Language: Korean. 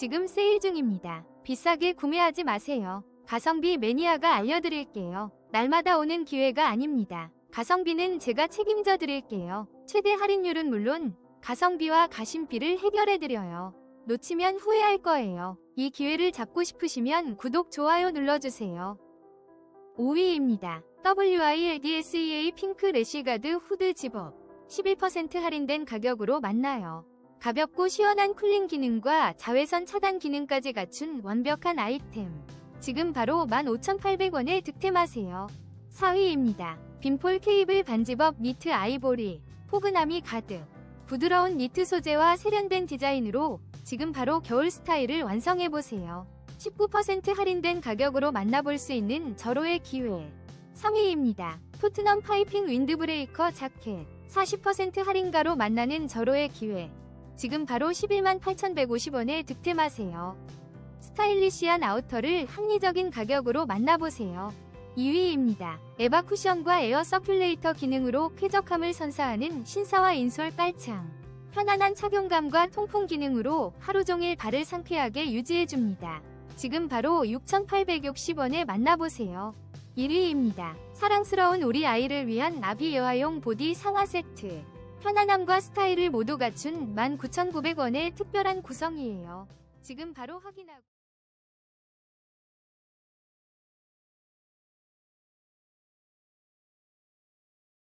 지금 세일 중입니다. 비싸게 구매하지 마세요. 가성비 매니아가 알려드릴게요. 날마다 오는 기회가 아닙니다. 가성비는 제가 책임져 드릴게요. 최대 할인율은 물론 가성비와 가심비를 해결해 드려요. 놓치면 후회할 거예요. 이 기회를 잡고 싶으시면 구독, 좋아요 눌러주세요. 5위입니다. WILDSEA 핑크 래쉬가드 후드 집업 11% 할인된 가격으로 만나요. 가볍고 시원한 쿨링 기능과 자외선 차단 기능까지 갖춘 완벽한 아이템. 지금 바로 15,800원에 득템하세요. 4위입니다. 빈폴 케이블 반집업 니트 아이보리. 포근함이 가득. 부드러운 니트 소재와 세련된 디자인으로 지금 바로 겨울 스타일을 완성해보세요. 19% 할인된 가격으로 만나볼 수 있는 절호의 기회. 3위입니다. 토트넘 파이핑 윈드브레이커 자켓. 40% 할인가로 만나는 절호의 기회. 지금 바로 11만 8,150원에 득템하세요. 스타일리시한 아우터를 합리적인 가격으로 만나보세요. 2위입니다. 에바 쿠션과 에어 서큘레이터 기능으로 쾌적함을 선사하는 신사와 인솔 빨창. 편안한 착용감과 통풍 기능으로 하루 종일 발을 상쾌하게 유지해줍니다. 지금 바로 6,860원에 만나보세요. 1위입니다. 사랑스러운 우리 아이를 위한 나비 여아용 보디 상하 세트. 편안함과 스타일을 모두 갖춘 19,900원의 특별한 구성이에요. 지금 바로 확인하고